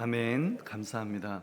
아멘. 감사합니다.